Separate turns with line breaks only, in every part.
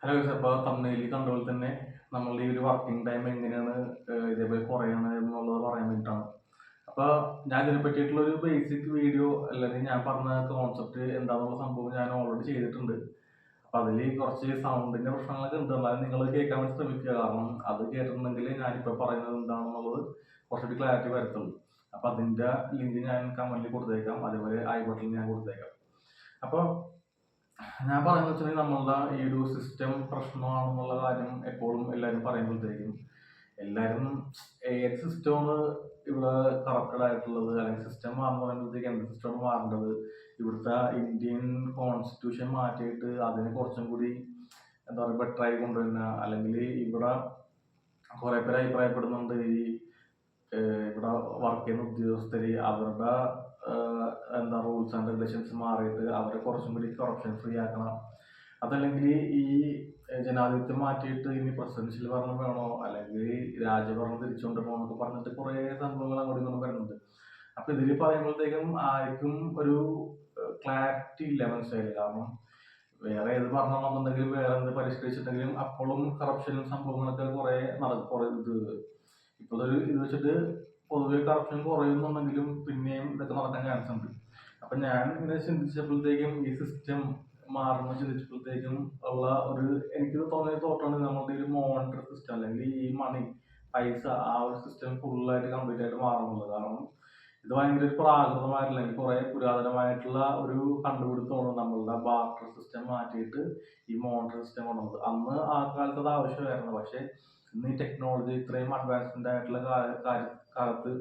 Hello അപ്പോൾ തമ്മിൽ കണ്ടപോലെ തന്നെ നമ്മളുടെ ഈ ഒരു വർക്കിംഗ് ടൈം എങ്ങനെയാണ് ഇതേപോലെ കുറയണത് എന്നുള്ളത് പറയാൻ വേണ്ടിയിട്ടാണ്. അപ്പോൾ ഞാൻ ഇതിനെ പറ്റിയിട്ടുള്ള ഒരു ബേസിക് വീഡിയോ അല്ലെങ്കിൽ ഞാൻ പറഞ്ഞ കോൺസെപ്റ്റ് എന്താണെന്നുള്ള സംഭവം ഞാൻ ഓൾറെഡി ചെയ്തിട്ടുണ്ട്. അപ്പോൾ അതിൽ കുറച്ച് സൗണ്ടിന്റെ പ്രശ്നങ്ങളൊക്കെ ഉണ്ട്. എന്നാലും നിങ്ങൾ കേൾക്കാൻ വേണ്ടി ശ്രമിക്കുക. കാരണം അത് കേട്ടിട്ടുണ്ടെങ്കിൽ ഞാനിപ്പോൾ പറയുന്നത് എന്താണെന്നുള്ളത് കുറച്ചുകൂടി ക്ലാരിറ്റി വരത്തുള്ളൂ. അപ്പോൾ അതിന്റെ ലിങ്ക് ഞാൻ കമന്റിൽ കൊടുത്തേക്കാം. അതേപോലെ ഐ ബട്ടണിൽ ഞാൻ കൊടുത്തേക്കാം. അപ്പോൾ ഞാൻ പറയുന്നത് വെച്ചാൽ നമ്മളുടെ ഈ ഒരു സിസ്റ്റം പ്രശ്നമാണെന്നുള്ള കാര്യം എപ്പോഴും എല്ലാവരും പറയുമ്പോഴത്തേക്കും എല്ലാവരും ഏത് സിസ്റ്റമാണ് ഇവിടെ കറക്റ്റഡ് ആയിട്ടുള്ളത്? അല്ലെങ്കിൽ സിസ്റ്റം മാറുന്ന പറയുമ്പോഴത്തേക്ക് എന്ത് സിസ്റ്റമാണ് മാറേണ്ടത്? ഇവിടുത്തെ ഇന്ത്യൻ കോൺസ്റ്റിറ്റ്യൂഷൻ മാറ്റിയിട്ട് അതിനെ കുറച്ചും കൂടി എന്താ പറയുക ബെറ്ററായി കൊണ്ടുവരുന്ന അല്ലെങ്കിൽ ഇവിടെ കുറേ പേര് അഭിപ്രായപ്പെടുന്നുണ്ട് ഈ ഇവിടെ വർക്ക് ചെയ്യുന്ന ഉദ്യോഗസ്ഥർ അവരുടെ എന്താ റൂൾസ് ആൻഡ് റെഗുലേഷൻസ് മാറിയിട്ട് അവരെ കുറച്ചും കൂടി കറപ്ഷൻ ഫ്രീ ആക്കണം. അതല്ലെങ്കിൽ ഈ ജനാധിപത്യം മാറ്റിയിട്ട് ഇനി പ്രസിഡൻഷ്യൽ ഭരണം വേണോ? അല്ലെങ്കിൽ രാജഭരണം തിരിച്ചുകൊണ്ട് പോകണം എന്നൊക്കെ പറഞ്ഞിട്ട് കുറേ സംഭവങ്ങൾ അങ്ങോട്ടും ഇങ്ങോട്ടും വരുന്നുണ്ട്. അപ്പം ഇതിൽ പറയുമ്പോഴത്തേക്കും ആർക്കും ഒരു ക്ലാരിറ്റി ഇല്ല മനസ്സിലായില്ല? കാരണം വേറെ ഏത് ഭരണമാണെന്നുണ്ടെങ്കിലും വേറെ എന്ത് പരിഷ്കരിച്ചിട്ടുണ്ടെങ്കിലും അപ്പോഴും കറപ്ഷനും സംഭവങ്ങളൊക്കെ കുറെ നടക്കും കുറേ ഇത് ഇപ്പോൾ ഒരു ഇത് വെച്ചിട്ട് പൊതുവെ കറപ്ഷൻ കുറയുന്നുണ്ടെങ്കിലും പിന്നെയും ഇതൊക്കെ നടക്കാൻ ചാൻസ് ഉണ്ട് അപ്പൊ ഞാൻ ഇങ്ങനെ ചിന്തിച്ചപ്പോഴത്തേക്കും ഈ സിസ്റ്റം മാറുന്ന ചിന്തിച്ചപ്പോഴത്തേക്കും ഉള്ള ഒരു എനിക്ക് തോന്നിയ തോട്ടാണ് നമ്മുടെ ഒരു മോണിറ്റർ സിസ്റ്റം അല്ലെങ്കിൽ ഈ മണി പൈസ ആ ഒരു സിസ്റ്റം ഫുള്ളായിട്ട് കംപ്ലീറ്റ് ആയിട്ട് മാറുന്നുള്ളത്. കാരണം ഇത് ഭയങ്കര ഒരു പ്രാകൃതമായിട്ടുള്ള അല്ലെങ്കിൽ കുറെ പുരാതനമായിട്ടുള്ള ഒരു കണ്ടുപിടുത്തമാണ് നമ്മളുടെ ബാർട്ടർ സിസ്റ്റം മാറ്റിയിട്ട് ഈ മോണിറ്റർ സിസ്റ്റം കൊണ്ടുവന്നത്. അന്ന് ആ കാലത്ത് അത് ആവശ്യമായിരുന്നു. പക്ഷേ ഇന്ന് ഈ ടെക്നോളജി ഇത്രയും അഡ്വാൻസ്മെന്റ് ആയിട്ടുള്ള കാര്യ- കാലത്ത്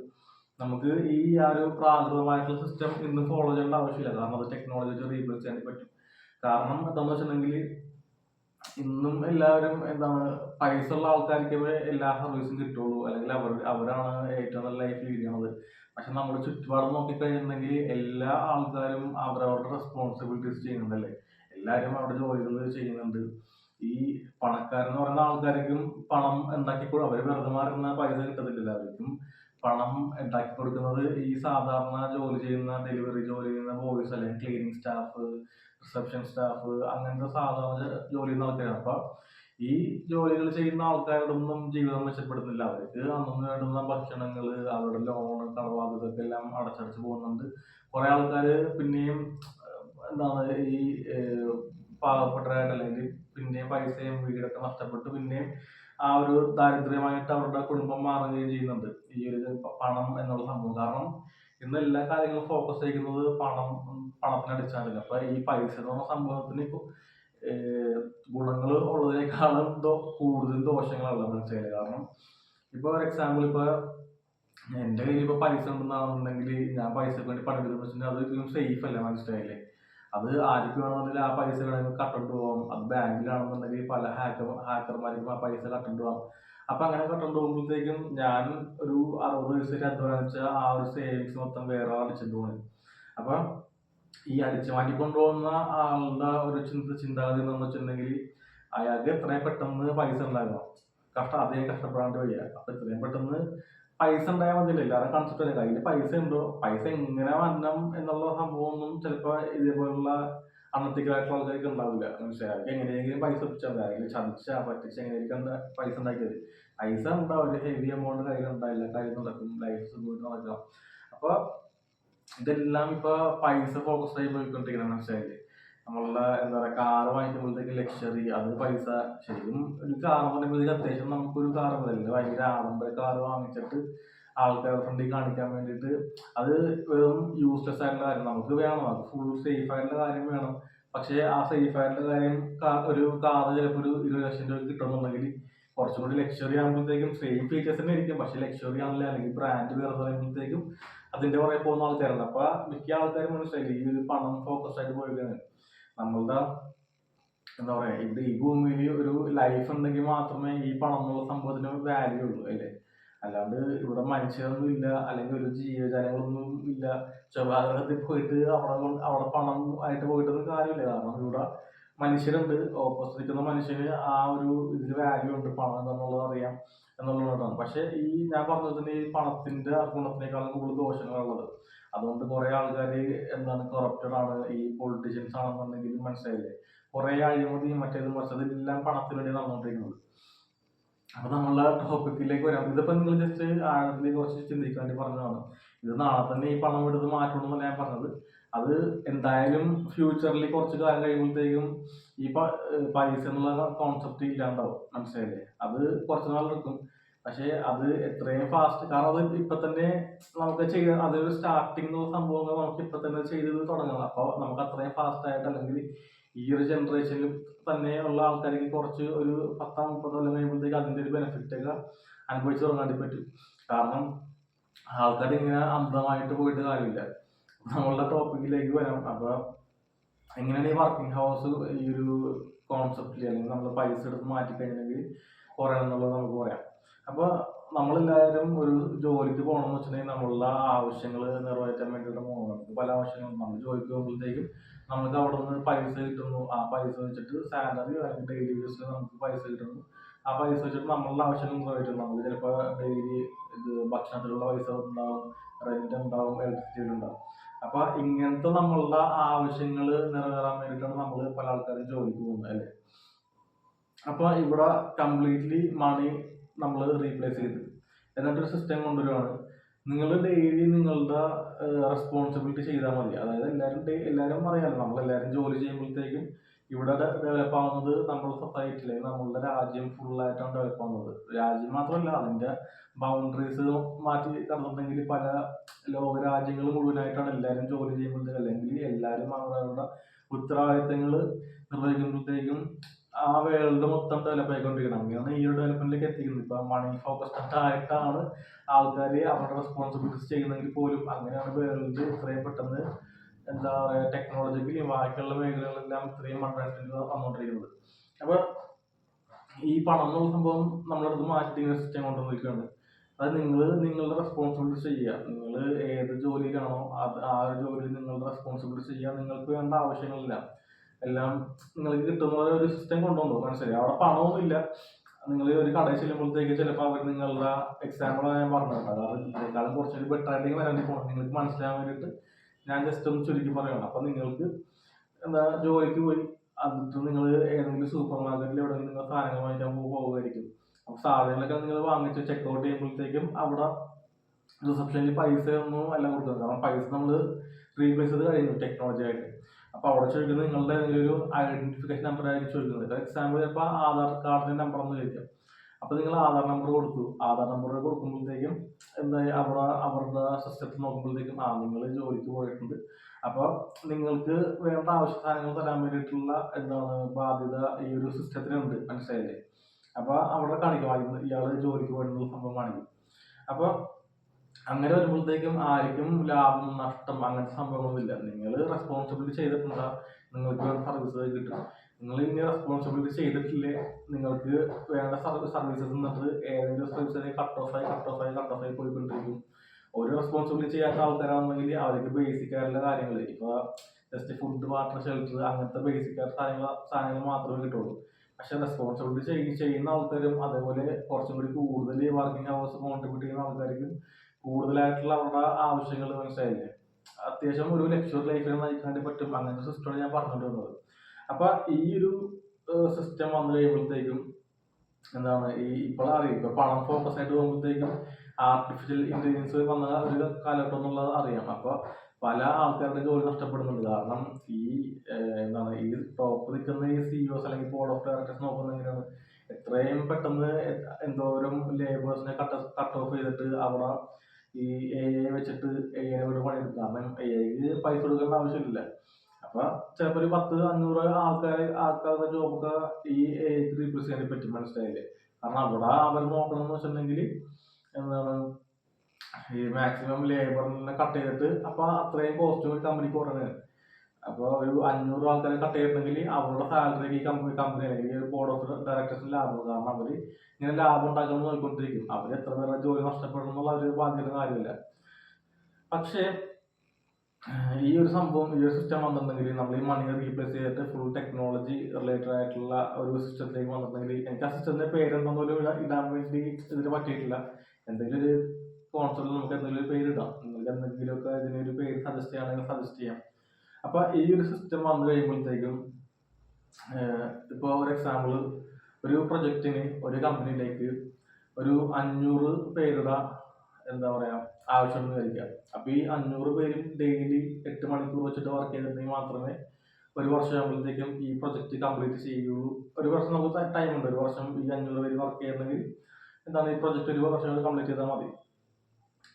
നമുക്ക് ഈ ആ ഒരു പ്രാകൃതമായിട്ടുള്ള സിസ്റ്റം ഇന്ന് ഫോളോ ചെയ്യേണ്ട ആവശ്യമില്ല. കാരണം അത് ടെക്നോളജി റീപ്ലേസ് ചെയ്യാൻ പറ്റും. കാരണം എന്താണെന്ന് വെച്ചിട്ടുണ്ടെങ്കിൽ ഇന്നും എല്ലാവരും എന്താണ് പൈസ ഉള്ള ആൾക്കാർക്ക് എല്ലാ സർവീസും കിട്ടുള്ളൂ. അല്ലെങ്കിൽ അവർ അവരാണ് ഏറ്റവും നല്ല ലൈഫ് ലീഡ് ചെയ്യണത്. പക്ഷെ നമ്മുടെ ചുറ്റുപാട് നോക്കിക്കഴിഞ്ഞിട്ടുണ്ടെങ്കിൽ എല്ലാ ആൾക്കാരും അവരവരുടെ റെസ്പോൺസിബിലിറ്റീസ് ചെയ്യുന്നുണ്ടല്ലേ? എല്ലാവരും അവരുടെ ജോലികൾ ചെയ്യുന്നുണ്ട്. ഈ പണക്കാരെന്ന് പറയുന്ന ആൾക്കാർക്കും പണം ഉണ്ടാക്കി അവർ വെറുതെ മാറുന്ന പൈസ കിട്ടത്തില്ല അവർക്കും പണം ഉണ്ടാക്കി കൊടുക്കുന്നത് ഈ സാധാരണ ജോലി ചെയ്യുന്ന ഡെലിവറി ജോലി ചെയ്യുന്ന ബോയ്സ് അല്ലെങ്കിൽ ക്ലീനിങ് സ്റ്റാഫ് റിസപ്ഷൻ സ്റ്റാഫ് അങ്ങനത്തെ സാധാരണ ജോലി ചെയ്യുന്ന ആൾക്കാരാണ്. അപ്പൊ ഈ ജോലികൾ ചെയ്യുന്ന ആൾക്കാരുടെ ഒന്നും ജീവിതം മെച്ചപ്പെടുന്നില്ല. അവർക്ക് അന്നു വേണ്ടുന്ന ഭക്ഷണങ്ങൾ അവരുടെ ലോണ് കടബാധ്യത ഇതൊക്കെ എല്ലാം അടച്ചടച്ച് പോകുന്നുണ്ട്. കുറെ ആൾക്കാർ പിന്നെയും എന്താണ് ഈ പാവപ്പെട്ടവരായിട്ട് അല്ലെങ്കിൽ പിന്നെയും പൈസയും വീടൊക്കെ നഷ്ടപ്പെട്ട് പിന്നെയും ആ ഒരു ദാരിദ്ര്യമായിട്ട് അവരുടെ കുടുംബം മാറുകയും ചെയ്യുന്നുണ്ട്. ഈ ഒരു പണം എന്നുള്ള സംഭവം. കാരണം ഇന്ന് എല്ലാ കാര്യങ്ങളും ഫോക്കസ് ചെയ്യുന്നത് പണം പണത്തിന് അടിച്ചാണില്ല അപ്പൊ ഈ പൈസ എന്ന് പറഞ്ഞ സംഭവത്തിന് ഗുണങ്ങൾ ഉള്ളതിനേക്കാളും കൂടുതൽ ദോഷങ്ങളുള്ളത് മനസ്സിലായില്ല കാരണം ഇപ്പൊ ഒരു എക്സാമ്പിൾ ഇപ്പൊ എന്റെ കയ്യിൽ ഇപ്പൊ പൈസ ഉണ്ടെന്നാണെന്നുണ്ടെങ്കിൽ ഞാൻ പൈസക്ക് വേണ്ടി വെച്ചിട്ടുണ്ടെങ്കിൽ അത് ഒരിക്കലും സേഫ് അല്ല മനസ്സിലായില്ലേ? അത് ആർക്ക് വേണമെന്നുണ്ടെങ്കിൽ ആ പൈസ വേണമെങ്കിൽ കട്ടണ്ട് പോകാം അത് ബാങ്കിലാണെന്നുണ്ടെങ്കിൽ പല ഹാക്കർ ഹാക്കർമാർക്കും ആ പൈസ കട്ടണ്ട് പോകാം അപ്പൊ അങ്ങനെ കട്ടണ്ട് പോകുമ്പോഴത്തേക്കും ഞാൻ ഒരു അറുപത് വയസ്സൊക്കെ അധ്വാനിച്ച ആ ഒരു സേവിങ്സ് മൊത്തം വേറെ അടിച്ചിട്ട് പോകുന്നത് അപ്പൊ ഈ അടിച്ചു മാറ്റിക്കൊണ്ടുപോകുന്ന ആളുടെ ഒരു ചിന്ത ചിന്താഗതി എന്ന് വെച്ചിട്ടുണ്ടെങ്കിൽ അയാൾക്ക് എത്രയും പെട്ടെന്ന് പൈസ ഉണ്ടാകണം കഷ്ടം അതേ കഷ്ടപ്പെടാണ്ട് വയ്യ. അപ്പൊ എത്രയും പെട്ടെന്ന് പൈസ ഉണ്ടായാൽ മതിയല്ലോ. എല്ലാവരും കൺസെപ്റ്റ് അല്ലേ? കയ്യിൽ പൈസ ഉണ്ടോ? പൈസ എങ്ങനെ വരണം എന്നുള്ള സംഭവമൊന്നും ചിലപ്പോൾ ഇതേപോലുള്ള അണത്തിക്കലായിട്ടുള്ള ആൾക്കാർക്ക് ഉണ്ടാവില്ല. മനസ്സിലായി? എങ്ങനെയെങ്കിലും പൈസ ഒപ്പിച്ചാൽ മതി. അല്ലെങ്കിൽ ചതിച്ച പറ്റിച്ച് എങ്ങനെയൊക്കെ പൈസ ഉണ്ടാക്കിയത്? പൈസ ഉണ്ടാവും ഒരു ഹെവി എമൗണ്ട് കയ്യിൽ ഉണ്ടാവില്ല. കാര്യം നടക്കും ലൈഫ് സുഖമായിട്ട് നടക്കാം അപ്പൊ ഇതെല്ലാം ഇപ്പൊ പൈസ ഫോക്കസ് ആയി പോയിക്കൊണ്ടിരിക്കണം മനസ്സിലായില്ലേ? നമ്മളുടെ എന്താ പറയുക കാറ് വാങ്ങിക്കുമ്പോഴത്തേക്ക് ലക്ഷറി അത് പൈസ. ശരിക്കും ഒരു കാർ പറയുമ്പോഴത്തേക്ക് അത്യാവശ്യം നമുക്കൊരു കാർ മുതലല്ലേ ഭയങ്കര ആഡംബര കാർ വാങ്ങിച്ചിട്ട് ആൾക്കാരുടെ ഫ്രണ്ടിൽ കാണിക്കാൻ വേണ്ടിയിട്ട് അത് വെറും യൂസ്ലെസ് ആയിട്ടുള്ള കാര്യം. നമുക്ക് വേണം. അത് ഫുൾ സേഫ് ആയിട്ടുള്ള കാര്യം വേണം. പക്ഷേ ആ സേഫ് ആയിട്ടുള്ള കാര്യം ഒരു കാർ ചിലപ്പോൾ ഒരു ഇരുപത് ലക്ഷം രൂപ കിട്ടണമെന്നുണ്ടെങ്കിൽ കുറച്ചും കൂടി ലക്ഷറി ആകുമ്പോഴത്തേക്കും സെയിം ഫീച്ചേഴ്സ് തന്നെ ഇരിക്കും പക്ഷെ ലക്ഷറി ആണല്ലേ? അല്ലെങ്കിൽ ബ്രാൻഡ് വേറെ പറയുമ്പോഴത്തേക്കും അതിന്റെ പുറകെ പോകുന്ന ആൾക്കാരുണ്ട്. അപ്പൊ മിക്ക ആൾക്കാരും മനസ്സിലായി ഈ ഒരു പണം ഫോക്കസ് ആയിട്ട് പോയിരിക്കുന്നത് നമ്മളുടെ എന്താ പറയാ ഇത് ഈ ഭൂമിയിൽ ഒരു ലൈഫ് ഉണ്ടെങ്കിൽ മാത്രമേ ഈ പണം എന്നുള്ള സംഭവത്തിന് വാല്യൂ ഉള്ളൂ അല്ലേ? അല്ലാണ്ട് ഇവിടെ മനുഷ്യരൊന്നും ഇല്ല അല്ലെങ്കിൽ ഒരു ജീവജാലങ്ങളൊന്നും ഇല്ല. ചൊവ്വാഗ്രഹത്തിൽ പോയിട്ട് അവിടെ അവിടെ പണം ആയിട്ട് പോയിട്ടൊന്നും കാര്യമില്ല. കാരണം ഇവിടെ മനുഷ്യരുണ്ട്. ഓപ്പോസിറ്റ് നിൽക്കുന്ന മനുഷ്യന് ആ ഒരു ഇതിൽ വാല്യൂ ഉണ്ട് പണം എന്നുള്ളത് അറിയാം എന്നുള്ളതാണ്. പക്ഷെ ഈ ഞാൻ പറഞ്ഞത് തന്നെ ഈ പണത്തിന്റെ ഗുണത്തിനേക്കാളും കൂടുതൽ ദോഷങ്ങളുള്ളത് അതുകൊണ്ട് കുറെ ആൾക്കാർ എന്താണ് corrupted ആണ്. ഈ പൊളിറ്റീഷ്യൻസ് ആണെന്നുണ്ടെങ്കിലും മനസ്സിലായില്ലേ? കുറെ അഴിമതിയും മറ്റേതും മറിച്ചത് എല്ലാം പണത്തിന് വേണ്ടി നടന്നുകൊണ്ടിരിക്കുന്നത് അപ്പൊ നമ്മളുടെ ടോപ്പിക്കിലേക്ക് വരാം. ഇതിപ്പോ നിങ്ങൾ ജസ്റ്റ് ആഴത്തിൽ കുറച്ച് ചിന്തിക്കാൻ വേണ്ടി പറഞ്ഞതാണ്. ഇത് നാളെ തന്നെ ഈ പണം എടുത്ത് മാറ്റണമെന്നല്ല ഞാൻ പറഞ്ഞത്. അത് എന്തായാലും ഫ്യൂച്ചറിൽ കുറച്ച് കാലം കഴിയുമ്പോഴത്തേക്കും ഈ പൈസ എന്നുള്ള കോൺസെപ്റ്റ് ഇല്ലാണ്ടാവും. മനസ്സിലായില്ലേ? അത് കുറച്ച് നാൾ എടുക്കും. പക്ഷേ അത് എത്രയും ഫാസ്റ്റ് കാരണം അത് ഇപ്പൊ തന്നെ നമുക്ക് ചെയ്ത് അതൊരു സ്റ്റാർട്ടിംഗ് സംഭവങ്ങൾ നമുക്ക് ഇപ്പൊ തന്നെ ചെയ്ത് തുടങ്ങണം. അപ്പൊ നമുക്ക് അത്രയും ഫാസ്റ്റ് ആയിട്ട് അല്ലെങ്കിൽ ഈ ഒരു ജനറേഷനിൽ തന്നെ ഉള്ള ആൾക്കാർക്ക് കുറച്ച് ഒരു പത്താം മുപ്പത് കൊല്ലം കഴിയുമ്പോഴത്തേക്ക് അതിന്റെ ഒരു ബെനിഫിറ്റ് ഒക്കെ അനുഭവിച്ചു തുടങ്ങാൻ വേണ്ടി പറ്റും. കാരണം ആൾക്കാർ ഇങ്ങനെ അന്ധമായിട്ട് പോയിട്ട് കാര്യമില്ല. നമ്മളുടെ ടോപ്പിക്കിലേക്ക് വരാം. അപ്പൊ എങ്ങനെയാണ് ഈ വർക്കിംഗ് ഹൗസ് ഈ ഒരു കോൺസെപ്റ്റിൽ അല്ലെങ്കിൽ നമ്മൾ പൈസ എടുത്ത് മാറ്റി കഴിഞ്ഞെങ്കിൽ കുറയണം എന്നുള്ളത് നമുക്ക് പറയാം. അപ്പൊ നമ്മളെല്ലാവരും ഒരു ജോലിക്ക് പോകണമെന്ന് വെച്ചിട്ടുണ്ടെങ്കിൽ നമ്മളുടെ ആവശ്യങ്ങൾ നിറവേറ്റാൻ വേണ്ടിയിട്ട് പോകണം. പല ആവശ്യങ്ങളും നമ്മൾ ജോലിക്ക് പോകുമ്പോഴത്തേക്കും നമുക്ക് അവിടെ നിന്ന് പൈസ കിട്ടുന്നു. ആ പൈസ വെച്ചിട്ട് സാലറി അല്ലെങ്കിൽ ഡെയിലി ബേസിൽ നമുക്ക് പൈസ കിട്ടുന്നു. ആ പൈസ വെച്ചിട്ട് നമ്മളുടെ ആവശ്യങ്ങൾ നിറവേറ്റും നമുക്ക് ചിലപ്പോൾ ഡെയിലി ഇത് ഭക്ഷണത്തിലുള്ള പൈസ ഉണ്ടാവും റെന്റ് ഉണ്ടാവും ഇലക്ട്രിസിറ്റി ഉണ്ടാവും. അപ്പൊ ഇങ്ങനത്തെ നമ്മളുടെ ആവശ്യങ്ങൾ നിറവേറാൻ വേണ്ടിയിട്ടാണ് നമ്മൾ പല ആൾക്കാരും ജോലിക്ക് പോകുന്നത് അല്ലേ? അപ്പൊ ഇവിടെ കംപ്ലീറ്റ്ലി മണി നമ്മൾ റീപ്ലേസ് ചെയ്ത്. എന്നിട്ടൊരു സിസ്റ്റം കൊണ്ടുവരുവാണ്. നിങ്ങൾ ഡെയിലി നിങ്ങളുടെ റെസ്പോൺസിബിലിറ്റി ചെയ്താൽ മതി. അതായത് എല്ലാവരും എല്ലാവരും അറിയാലോ നമ്മളെല്ലാവരും ജോലി ചെയ്യുമ്പോഴത്തേക്കും ഇവിടെ ഡെവലപ്പ് ആവുന്നത് നമ്മുടെ സൊസൈറ്റിയിൽ നമ്മളുടെ രാജ്യം ഫുള്ളായിട്ടാണ് ഡെവലപ്പ് ആവുന്നത്. രാജ്യം മാത്രമല്ല അതിന്റെ ബൗണ്ടറീസ് മാറ്റി കടന്നിട്ടുണ്ടെങ്കിൽ പല ലോക രാജ്യങ്ങൾ മുഴുവനായിട്ടാണ് എല്ലാവരും ജോലി ചെയ്യുമ്പോഴത്തേക്കും അല്ലെങ്കിൽ എല്ലാവരും അവരവരുടെ ഉത്തരവാദിത്തങ്ങൾ നിർവഹിക്കുമ്പോഴത്തേക്കും ആ വേൾഡ് മൊത്തം ഡെവലപ്പ് ആയിക്കൊണ്ടിരിക്കണം അങ്ങനെയാണ് ഈ ഒരു ഡെവലപ്മെന്റിലേക്ക് എത്തിക്കുന്നത്. ഇപ്പൊ മണി ഫോക്കസ്ഡ് ആയിട്ടാണ് ആൾക്കാര് അവരുടെ റെസ്പോൺസിബിലിറ്റീസ് ചെയ്യുന്നെങ്കിൽ പോലും അങ്ങനെയാണ് വേൾഡ് ഇത്രയും പെട്ടെന്ന് എന്താ പറയുക ടെക്നോളജിക്കലി ബാക്കിയുള്ള മേഖലകളെല്ലാം ഇത്രയും അഡ്വാൻസ്മെന്റ് വന്നുകൊണ്ടിരിക്കുന്നത് അപ്പൊ ഈ പണം എന്നുള്ള സംഭവം നമ്മളടുത്ത് മാറ്റി സിസ്റ്റം കൊണ്ടുവന്നിരിക്കുകയാണ് അത് നിങ്ങൾ നിങ്ങളുടെ റെസ്പോൺസിബിലിറ്റി ചെയ്യുക. നിങ്ങൾ ഏത് ജോലിയിലാണോ അത് ആ ഒരു ജോലിയിൽ നിങ്ങളുടെ റെസ്പോൺസിബിലിറ്റി ചെയ്യുക. നിങ്ങൾക്ക് വേണ്ട ആവശ്യങ്ങളില്ല. എല്ലാം നിങ്ങൾക്ക് കിട്ടുന്ന ഒരു സിസ്റ്റം കൊണ്ടുവന്നു മനസ്സിലായി? അവിടെ പണമൊന്നുമില്ല നിങ്ങൾ ഒരു കടയിൽ ചെല്ലുമ്പോഴത്തേക്ക് ചിലപ്പോൾ അവർ നിങ്ങളുടെ എക്സാമ്പിൾ ഞാൻ പറഞ്ഞിട്ടുണ്ട് അതായത് ഇതിനേക്കാളും കുറച്ചൊരു ബെറ്റർ ആയിട്ട് വരാൻ നിങ്ങൾക്ക് മനസ്സിലാകാൻ വേണ്ടിയിട്ട് ഞാൻ ജസ്റ്റ് ഒന്ന് ചുരുക്കി പറയണം അപ്പം നിങ്ങൾക്ക് എന്താ ജോലിക്ക് പോയി എന്നിട്ട് നിങ്ങൾ ഏതെങ്കിലും സൂപ്പർ മാർക്കറ്റിൽ എവിടെ നിങ്ങൾ സാധനങ്ങൾ വാങ്ങിക്കാൻ പോകുമായിരിക്കും അപ്പോൾ സാധനങ്ങളൊക്കെ നിങ്ങൾ വാങ്ങിച്ച് ചെക്ക് ഔട്ട് ചെയ്യുമ്പോഴത്തേക്കും അവിടെ റിസപ്ഷനിൽ പൈസ ഒന്നും അല്ല കൊടുക്കുന്നത്. കാരണം പൈസ നമ്മൾ റീപ്ലേസ് ചെയ്ത് കഴിയുന്നു ടെക്നോളജി ആയിട്ട്. അപ്പോൾ അവിടെ ചോദിക്കുന്നത് നിങ്ങളുടെ ഒരു ഐഡന്റിഫിക്കേഷൻ നമ്പർ ആയിരിക്കും ചോദിക്കുന്നത്. ഫോർ എക്സാമ്പിൾ ചിലപ്പോൾ ആധാർ കാർഡിന്റെ നമ്പർ എന്ന് ചോദിക്കാം. അപ്പോൾ നിങ്ങൾ ആധാർ നമ്പർ കൊടുത്തു. ആധാർ നമ്പർ കൊടുക്കുമ്പോഴത്തേക്കും എന്താ അവിടെ അവരുടെ സിസ്റ്റത്തിൽ നോക്കുമ്പോഴത്തേക്കും ആ നിങ്ങൾ ജോലിക്ക് പോയിട്ടുണ്ട്. അപ്പോൾ നിങ്ങൾക്ക് വേണ്ട ആവശ്യ സാധനങ്ങൾ തരാൻ വേണ്ടിയിട്ടുള്ള എന്താണ് ബാധ്യത ഈ ഒരു സിസ്റ്റത്തിനുണ്ട് മനസ്സിലായില്ലേ? അപ്പോൾ അവിടെ കാണിക്കും. ഇയാൾ ജോലിക്ക് പോയിട്ടുള്ള സംഭവം കാണിക്കും. അപ്പോൾ അങ്ങനെ വരുമ്പോഴത്തേക്കും ആർക്കും ലാഭം നഷ്ടം അങ്ങനത്തെ സംഭവങ്ങളൊന്നുമില്ല നിങ്ങൾ റെസ്പോൺസിബിലിറ്റി ചെയ്തിട്ടുണ്ടാ. നിങ്ങൾക്ക് സർവീസ് കിട്ടും. നിങ്ങൾ ഇനി റെസ്പോൺസിബിലിറ്റി ചെയ്തിട്ടില്ലേ? നിങ്ങൾക്ക് വേണ്ട സർവീസസ് എന്നിട്ട് ഏതെങ്കിലും സർവീസിനെ കട്ട് ഓഫ് ആയി കട്ട് ഓഫ് ആയി കട്ട് ഓഫ് ആയി പോയിക്കൊണ്ടിരിക്കും. ഒരു റെസ്പോൺസിബിലിറ്റി ചെയ്യാത്ത ആൾക്കാരാണെന്നുണ്ടെങ്കിൽ അവർക്ക് ബേസിക് ആയിട്ടുള്ള കാര്യങ്ങൾ ഇപ്പോൾ ജസ്റ്റ് ഫുഡ് വാട്ടർ ഷെൽട്ടർ അങ്ങനത്തെ ബേസിക് ആയിട്ട് സാധനങ്ങൾ സാധനങ്ങൾ മാത്രമേ കിട്ടുള്ളൂ. പക്ഷെ റെസ്പോൺസിബിലിറ്റി ചെയ് ചെയ്യുന്ന ആൾക്കാരും അതേപോലെ കുറച്ചും കൂടി കൂടുതൽ വർക്കിംഗ് ഹവേഴ്സ് കോൺട്രിബ്യൂട്ട് ചെയ്യുന്ന ആൾക്കാർക്കും കൂടുതലായിട്ടുള്ള അവരുടെ ആവശ്യങ്ങൾ മനസ്സിലായില്ലേ? അത്യാവശ്യം ഒരു ലക്ഷറി ലൈഫിൽ നയിക്കാണ്ട് പറ്റും. അങ്ങനത്തെ സിസ്റ്റമാണ് ഞാൻ പറഞ്ഞുകൊണ്ട് വന്നത്. അപ്പൊ ഈ ഒരു സിസ്റ്റം വന്നു കഴിയുമ്പോഴത്തേക്കും എന്താണ് ഈ ഇപ്പോൾ അറിയാം ഇപ്പൊ പണം ഫോക്കസ് ആയിട്ട് പോകുമ്പോഴത്തേക്കും ആർട്ടിഫിഷ്യൽ ഇന്റലിജൻസ് വന്ന ഒരു കാലഘട്ടം എന്നുള്ളത് അറിയാം. അപ്പൊ പല ആൾക്കാരുടെ ജോലി നഷ്ടപ്പെടുന്നുണ്ട്. കാരണം ഈ എന്താണ് ഈ ടോപ്പ് നിൽക്കുന്ന ഈ സിഇഒസ് അല്ലെങ്കിൽ ബോർഡ് ഓഫ് ഡയറക്ടേഴ്സ് നോക്കുന്ന എങ്ങനെയാണ്? എത്രയും പെട്ടെന്ന് എന്തോരം ലേബേഴ്സിനെ കട്ട് കട്ട് ഓഫ് ചെയ്തിട്ട് അവിടെ ഈ എ ഐ വെച്ചിട്ട് എ ഐ ഒരു പണിയെടുക്കും കാരണം എ ഐക്ക് പൈസ കൊടുക്കേണ്ട ആവശ്യമില്ല. അപ്പൊ ചിലപ്പോ ഒരു പത്ത് അഞ്ഞൂറ് ആൾക്കാരെ ആൾക്കാരുടെ ജോബൊക്കെ ഈ എ ഐക്ക് റീപ്ലേസ് ചെയ്യാൻ പറ്റും മനസ്സിലായില്ലേ? കാരണം അവിടെ അവർ നോക്കണം എന്ന് വെച്ചിട്ടുണ്ടെങ്കിൽ എന്താണ് ഈ മാക്സിമം ലേബറിനെ കട്ട് ചെയ്തിട്ട് അപ്പൊ അത്രയും കോസ്റ്റ് കമ്പനിക്ക് കുറഞ്ഞത് അപ്പോൾ ഒരു അഞ്ഞൂറ് ആൾക്കാരെ കട്ട് ചെയ്തിട്ടുണ്ടെങ്കിൽ അവരുടെ സാലറി ഈ കമ്പനി കമ്പനി അല്ലെങ്കിൽ ബോർഡ് ഓഫ് ഡയറക്ടേഴ്സിന് ലാഭം കാരണം അവർ ഇങ്ങനെ ലാഭം ഉണ്ടാക്കണം എന്ന് നോക്കിക്കൊണ്ടിരിക്കും. അവർ എത്ര പേരുടെ ജോലി നഷ്ടപ്പെടും എന്നുള്ള ഒരു ബാധ്യത കാര്യമില്ല. പക്ഷേ ഈ ഒരു സംഭവം ഈ ഒരു സിസ്റ്റം വന്നിട്ടുണ്ടെങ്കിൽ നമ്മൾ ഈ മണി റീപ്ലേസ് ചെയ്തിട്ട് ഫുൾ ടെക്നോളജി റിലേറ്റഡ് ആയിട്ടുള്ള ഒരു സിസ്റ്റത്തിലേക്ക് വന്നിട്ടുണ്ടെങ്കിൽ എനിക്ക് ആ സിസ്റ്റത്തിന്റെ പേരെന്താണെന്ന് പോലും ഇടാ- ഇടാൻ വേണ്ടി ഇതിന് പറ്റിയിട്ടില്ല. എന്തെങ്കിലും ഒരു കോൺസെപ്റ്റിൽ നമുക്ക് എന്തെങ്കിലും ഒരു പേര് ഇടാം. നിങ്ങൾക്ക് എന്തെങ്കിലുമൊക്കെ ഇതിനൊരു പേര് സജസ്റ്റ് ചെയ്യുകയാണെങ്കിൽ സജസ്റ്റ് ചെയ്യാം. അപ്പൊ ഈ ഒരു സിസ്റ്റം വന്നു കഴിയുമ്പോഴത്തേക്കും ഇപ്പോൾ ഒരു എക്സാമ്പിൾ ഒരു പ്രൊജക്റ്റിന് ഒരു കമ്പനിയിലേക്ക് ഒരു അഞ്ഞൂറ് പേരുടെ എന്താ പറയുക ആവശ്യം വിചാരിക്കുക അപ്പോൾ ഈ അഞ്ഞൂറ് പേരും ഡെയിലി എട്ട് മണിക്കൂർ വെച്ചിട്ട് വർക്ക് ചെയ്തിട്ടുണ്ടെങ്കിൽ മാത്രമേ ഒരു വർഷം ആകുമ്പോഴത്തേക്കും ഈ പ്രൊജക്റ്റ് കംപ്ലീറ്റ് ചെയ്യുള്ളൂ ഒരു വർഷം നമുക്ക് ടൈം ഉണ്ട്. ഒരു വർഷം ഈ അഞ്ഞൂറ് പേര് വർക്ക് ചെയ്യണമെങ്കിൽ എന്താണ് ഈ പ്രൊജക്റ്റ് ഒരു വർഷം കംപ്ലീറ്റ് ചെയ്താൽ മതി?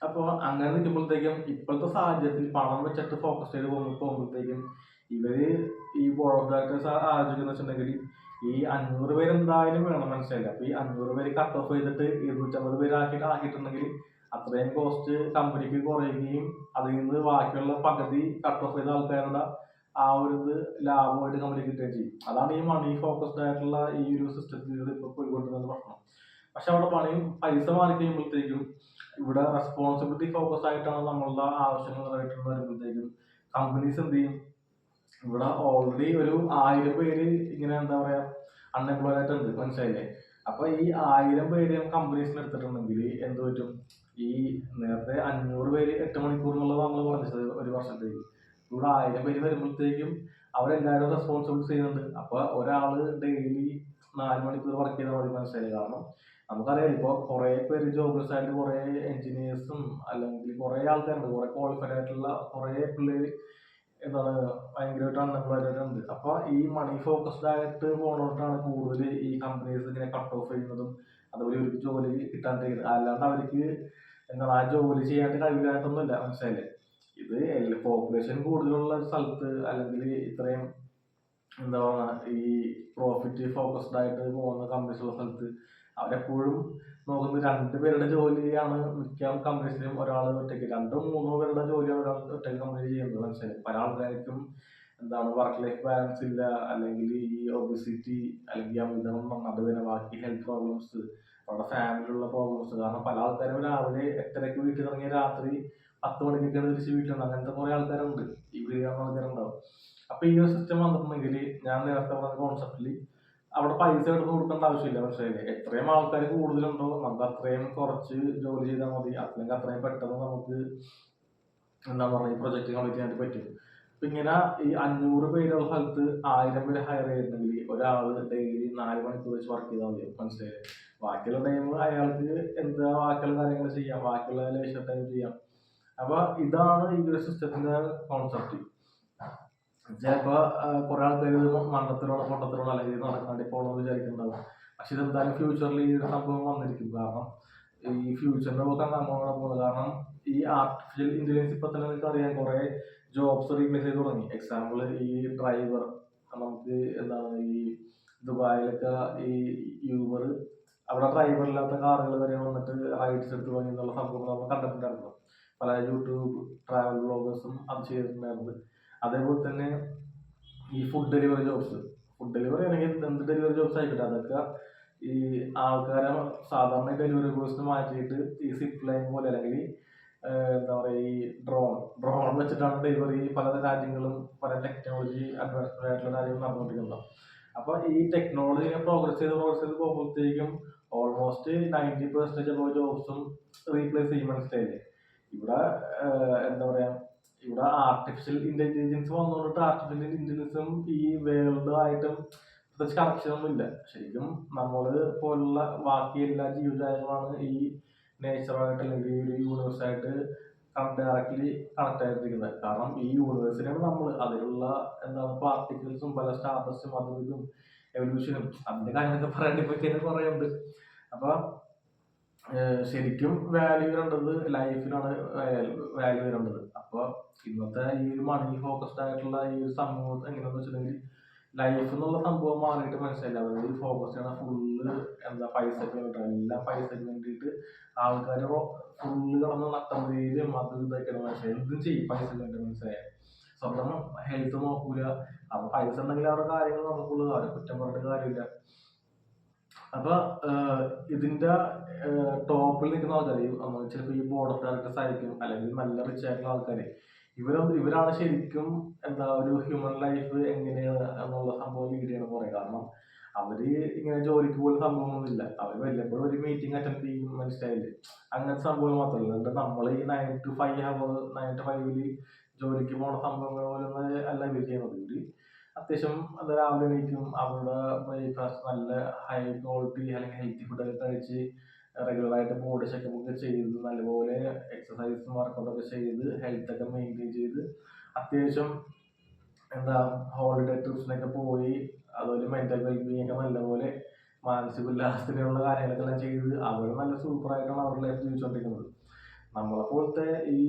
അപ്പോൾ അങ്ങനെ നിൽക്കുമ്പോഴത്തേക്കും ഇപ്പോഴത്തെ സാഹചര്യത്തിൽ പണം വെച്ചിട്ട് ഫോക്കസ് ചെയ്ത് പോകുമ്പോൾ പോകുമ്പോഴത്തേക്കും ഇവർ ഈ ബോർഡ് ഓഫ് ഡയറക്ടേഴ്സ് ആലോചിക്കുന്ന വെച്ചിട്ടുണ്ടെങ്കിൽ ഈ അഞ്ഞൂറ് പേര് എന്തായാലും വേണം മനസ്സിലായില്ല. അപ്പോൾ ഈ അഞ്ഞൂറ് പേര് കട്ട് ഓഫ് ചെയ്തിട്ട് ഇരുന്നൂറ്റമ്പത് പേര് ആക്കിയിട്ട് ആക്കിയിട്ടുണ്ടെങ്കിൽ അത്രയും കോസ്റ്റ് കമ്പനിക്ക് കുറയുകയും അതിൽ നിന്ന് ബാക്കിയുള്ള പകുതി കട്ട് ഓഫ് ചെയ്ത ആൾക്കാരുടെ ആ ഒരു ഇത് ലാഭമായിട്ട് കമ്പനി കിട്ടുകയും ചെയ്യും. അതാണ് ഈ മണി ഫോക്കസ്ഡ് ആയിട്ടുള്ള ഈ ഒരു സിസ്റ്റത്തിൽ ഇപ്പോൾ പോയിക്കൊണ്ടിരുന്ന പ്രശ്നം. പക്ഷെ അവിടെ പണിയും പൈസ മാറി കഴിയുമ്പോഴത്തേക്കും ഇവിടെ റെസ്പോൺസിബിലിറ്റി ഫോക്കസ് ആയിട്ടാണ് നമ്മളുടെ ആവശ്യങ്ങൾ നിറവേറ്റുന്നത് വരുമ്പോഴത്തേക്കും കമ്പനീസ് എന്ത് ചെയ്യും? ഇവിടെ ഓൾറെഡി ഒരു ആയിരം പേര് ഇങ്ങനെ എന്താ പറയാ അൺഎംപ്ലോയ്ഡ് ആയിട്ടുണ്ട് മനസ്സിലായില്ലേ? അപ്പൊ ഈ ആയിരം പേര് കമ്പനീസിന് എടുത്തിട്ടുണ്ടെങ്കിൽ എന്ത് പറ്റും? ഈ നേരത്തെ അഞ്ഞൂറ് പേര് എട്ട് മണിക്കൂർ എന്നുള്ളത് നമ്മൾ പറഞ്ഞത് ഒരു വർഷത്തേക്ക്. ഇവിടെ ആയിരം പേര് വരുമ്പോഴത്തേക്കും അവരെല്ലാവരും റെസ്പോൺസിബിൾ ചെയ്യുന്നുണ്ട്. അപ്പൊ ഒരാൾ ഡെയിലി നാല് മണിക്കൂർ വർക്ക് ചെയ്താൽ മതി മനസ്സിലായി കാരണം നമുക്കറിയാം ഇപ്പോൾ കുറേ പേര് ജോബ്ലെസ് ആയിട്ട് കുറേ എഞ്ചിനീയേഴ്സും അല്ലെങ്കിൽ കുറേ ആൾക്കാരുണ്ട്. കുറേ ക്വാളിഫൈഡ് ആയിട്ടുള്ള കുറേ പിള്ളേര് എന്താണ് ഭയങ്കരമായിട്ട് അൺഎംപ്ലോയ്ഡ് ഉണ്ട്. അപ്പോൾ ഈ മണി ഫോക്കസ്ഡ് ആയിട്ട് പോകണോട്ടാണ് കൂടുതൽ ഈ കമ്പനീസ് ഇങ്ങനെ കട്ട് ഓഫ് ചെയ്യുന്നതും അതുപോലെ ഇവർക്ക് ജോലി കിട്ടാണ്ടിരിക്കുന്നത്. അല്ലാണ്ട് അവർക്ക് എന്താണ് ആ ജോലി ചെയ്യാണ്ട് കഴിവില്ലായിട്ടൊന്നുമില്ല. മനസ്സിലായില്ലേ? ഇത് പോപ്പുലേഷൻ കൂടുതലുള്ള ഒരു സ്ഥലത്ത് അല്ലെങ്കിൽ ഇത്രയും എന്താ പറയുക ഈ പ്രോഫിറ്റ് ഫോക്കസ്ഡ് ആയിട്ട് പോകുന്ന കമ്പനീസ് ഉള്ള സ്ഥലത്ത് അവരെപ്പോഴും നോക്കുന്നത് രണ്ട് പേരുടെ ജോലിയാണ് മിക്ക കമ്പനീസിലും ഒരാൾ ഒറ്റയ്ക്ക്. രണ്ടോ മൂന്നോ പേരുടെ ജോലിയാണ് ഒരാൾ ഒറ്റയ്ക്ക് കമ്പനി ചെയ്യുന്നത് മനസ്സിലായി? പല ആൾക്കാർക്കും എന്താണ് വർക്ക് ലൈഫ് ബാലൻസ് ഇല്ല അല്ലെങ്കിൽ ഈ ഒബിസിറ്റി അല്ലെങ്കിൽ അമിതം അതുപോലെ ബാക്കി ഹെൽത്ത് പ്രോബ്ലംസ് അവരുടെ ഫാമിലിയുള്ള പ്രോബ്ലംസ് കാരണം പല ആൾക്കാരും രാവിലെ എട്ടരയ്ക്ക് വീട്ടിൽ ഇറങ്ങിയ രാത്രി പത്ത് മണിക്കൊക്കെയാണ് തിരിച്ച് വീട്ടിലുണ്ട് അങ്ങനത്തെ കുറേ ആൾക്കാരുണ്ട്. ഈ വീടാണ് ആൾക്കാരുണ്ടാവും അപ്പോൾ ഈ ഒരു സിസ്റ്റം വന്നിട്ടുണ്ടെങ്കിൽ ഞാൻ നേരത്തെ പറഞ്ഞ കോൺസെപ്റ്റിൽ അവിടെ പൈസ എടുത്ത് കൊടുക്കേണ്ട ആവശ്യമില്ല. പക്ഷേ എത്രയും ആൾക്കാർ കൂടുതലുണ്ടോ? നമുക്ക് അത്രയും കുറച്ച് ജോലി ചെയ്താൽ മതി. അല്ലെങ്കിൽ അത്രയും പെട്ടെന്ന് നമുക്ക് എന്താ പറയുക ഈ പ്രൊജക്ട് കംപ്ലീറ്റ് ചെയ്യാനായിട്ട് പറ്റും. അപ്പൊ ഇങ്ങനെ ഈ അഞ്ഞൂറ് പേരുള്ള സ്ഥലത്ത് ആയിരം പേര് ഹയർ ചെയ്തിട്ടുണ്ടെങ്കിൽ ഒരാൾ ഡെയിലി നാല് മണിക്കൂർ വെച്ച് വർക്ക് ചെയ്താൽ മതി. മനസ്സിലായി? ബാക്കിയുള്ള ടൈം അയാൾക്ക് എന്താ ബാക്കിയുള്ള കാര്യങ്ങൾ ചെയ്യാം. ബാക്കിയുള്ള ലേശ ടൈം ചെയ്യാം. അപ്പൊ ഇതാണ് ഈ ഒരു സിസ്റ്റത്തിന്റെ കോൺസെപ്റ്റ് ചിലപ്പോ കുറെ ആൾക്കാർ ഇത് മണ്ടത്തിലുള്ള പൊട്ടത്തിലുള്ള അല്ലെങ്കിൽ നടക്കാണ്ട് പോകണമെന്ന് വിചാരിക്കുന്നുണ്ടാവും. പക്ഷെ ഇതെന്തായാലും ഫ്യൂച്ചറിൽ ഈ ഒരു സംഭവം വന്നിരിക്കും. കാരണം ഈ ഫ്യൂച്ചറിന്റെ പോക്കാണ് നമ്മളോട് പോകുന്നത്. കാരണം ഈ ആർട്ടിഫിഷ്യൽ ഇന്റലിജൻസ് ഇപ്പൊ തന്നെ നിങ്ങൾക്ക് അറിയാം കുറെ ജോബ്സ് റീപ്ലേസ് ചെയ്ത് തുടങ്ങി. എക്സാമ്പിൾ ഈ ഡ്രൈവർ നമുക്ക് എന്താണ് ഈ ദുബായിലൊക്കെ ഈ യൂബർ അവിടെ ഡ്രൈവർ ഇല്ലാത്ത കാറുകൾ വരെ വന്നിട്ട് റൈഡ്സ് എടുത്ത് തുടങ്ങി എന്നുള്ള സംഭവം നമ്മൾ കണ്ടിട്ടുണ്ടായിരുന്നു പല യൂട്യൂബ് ട്രാവൽ ബ്ലോഗേഴ്സും അത് ചെയ്തിട്ടുണ്ടായിരുന്നത്. അതേപോലെ തന്നെ ഈ food delivery jobs food delivery അല്ലെങ്കിൽ എന്ത് ഡെലിവറി ജോബ്സ് ആയിക്കോട്ടെ അതൊക്കെ ഈ ആൾക്കാരെ സാധാരണ ഡെലിവറി ബോയ്സിന് മാറ്റിയിട്ട് ഈ സിപ്പ് ലൈൻ പോലെ അല്ലെങ്കിൽ എന്താ പറയുക ഈ ഡ്രോൺ ഡ്രോൺ വെച്ചിട്ടാണ് ഡെലിവറി പല രാജ്യങ്ങളും പല ടെക്നോളജി അഡ്വാൻസ്ഡ് ആയിട്ടുള്ള കാര്യങ്ങൾ നടന്നുകൊണ്ടിരിക്കുന്നത്. അപ്പോൾ ഈ ടെക്നോളജി പ്രോഗ്രസ് ചെയ്ത് പ്രോഗ്രസ് ചെയ്ത് പോകുമ്പോഴത്തേക്കും ഓൾമോസ്റ്റ് നയന്റി പെർസെന്റേജ് ജോബ്സും റീപ്ലേസ് ചെയ്യും മനസ്സിലായില്ലേ? ഇവിടെ എന്താ പറയാ ഇവിടെ ആർട്ടിഫിഷ്യൽ ഇന്റലിജൻസ് വന്നുകൊണ്ടിട്ട് ആർട്ടിഫിഷ്യൽ ഇന്റലിജൻസും ഈ വേൾഡും ആയിട്ടും പ്രത്യേകിച്ച് കണക്ഷൻ ഒന്നും ഇല്ല ശരിക്കും നമ്മൾ പോലുള്ള ബാക്കി എല്ലാ ജീവജാലങ്ങളാണ് ഈ നേച്ചറായിട്ട് അല്ലെങ്കിൽ ഈ ഒരു യൂണിവേഴ്സായിട്ട് ഡയറക്റ്റ്ലി കണക്ട് ആയിരിക്കുന്നത് കാരണം ഈ യൂണിവേഴ്സിനാണ് നമ്മൾ അതിലുള്ള എന്താണ് പാർട്ടിക്കിൾസും പല സ്റ്റാർട്ടസും അതും ഇതും എവല്യൂഷനും അതിന്റെ കാര്യങ്ങളൊക്കെ പറയേണ്ടി കുറേ ഉണ്ട്. അപ്പൊ ശരിക്കും വാല്യൂ വരേണ്ടത് ലൈഫിനാണ് വാല്യൂ വരേണ്ടത്. അപ്പോൾ ഇന്നത്തെ ഈ ഒരു മണി ഫോക്കസ്ഡ് ആയിട്ടുള്ള ഈ ഒരു സംഭവം എങ്ങനെയാന്ന് വെച്ചിട്ടുണ്ടെങ്കിൽ ലൈഫ് എന്നുള്ള സംഭവം മാറിയിട്ട് മനസ്സിലായില്ല. അതായത് ഫോക്കസ് ചെയ്യണ ഫുള്ള് എന്താ പൈസക്ക് വേണ്ടിയിട്ട് എല്ലാം പൈസക്ക് വേണ്ടിയിട്ട് ആൾക്കാർ ഫുള്ള് കിടന്ന് നട്ടം അത് ഇതൊക്കെയാണ് മനസ്സിലായി എന്തും ചെയ്യും പൈസക്ക് വേണ്ടി മനസ്സിലായി. സ്വന്തം ഹെൽത്ത് നോക്കൂല. അപ്പൊ പൈസ ഉണ്ടെങ്കിൽ അവരുടെ കാര്യങ്ങൾ നടക്കുള്ളൂ. അവരെ കുറ്റം പറഞ്ഞിട്ട് കാര്യമില്ല. അപ്പൊ ഇതിന്റെ ടോപ്പിൽ നിൽക്കുന്ന ആൾക്കാർ ചിലപ്പോൾ ഈ ബോർഡ് ഓഫ് ഡയറക്ടേഴ്സ് ആയിരിക്കും അല്ലെങ്കിൽ നല്ല റിച്ച് ആയിട്ടുള്ള ആൾക്കാർ ഇവരും ഇവരാണ് ശരിക്കും എന്താ ഒരു ഹ്യൂമൻ ലൈഫ് എങ്ങനെയാണ് എന്നുള്ള സംഭവം ലീഡ് ചെയ്യണം കുറെ കാരണം അവർ ഇങ്ങനെ ജോലിക്ക് പോലും സംഭവമൊന്നുമില്ല. അവർ വല്ലപ്പോഴും ഒരു മീറ്റിംഗ് അറ്റൻഡ് ചെയ്യും മനസ്സിലായില്ലേ? അങ്ങനത്തെ സംഭവം മാത്രമല്ല നമ്മൾ ഈ nine to five hour nine to ഫൈവിൽ ജോലിക്ക് പോണ സംഭവങ്ങൾ പോലെ അല്ല ഇവർ ചെയ്യുന്നത്. ഇവർ അത്യാവശ്യം അത് രാവിലെ എണീക്കും. അവരുടെ ബ്രേക്ക്ഫാസ്റ്റ് നല്ല ഹൈ ക്വാളിറ്റി അല്ലെങ്കിൽ ഹെൽത്തി ഫുഡൊക്കെ കഴിച്ച് റെഗുലറായിട്ട് ബോഡി ചെക്കപ്പ് ഒക്കെ ചെയ്ത് നല്ലപോലെ എക്സസൈസും വർക്കൗട്ടൊക്കെ ചെയ്ത് ഹെൽത്തൊക്കെ മെയിന്റെയിൻ ചെയ്ത് അത്യാവശ്യം എന്താ ഹോളിഡേ ട്രിപ്സിനൊക്കെ പോയി അതുപോലെ മെന്റൽ വെൽബീങ് ഒക്കെ നല്ലപോലെ മാനസിക ഉല്ലാസത്തിനുള്ള കാര്യങ്ങളൊക്കെ എല്ലാം ചെയ്ത് അവർ നല്ല സൂപ്പറായിട്ടാണ് അവരുടെ ലൈഫ് ജീവിച്ചുകൊണ്ടിരിക്കുന്നത് നമ്മളെ പോലത്തെ ഈ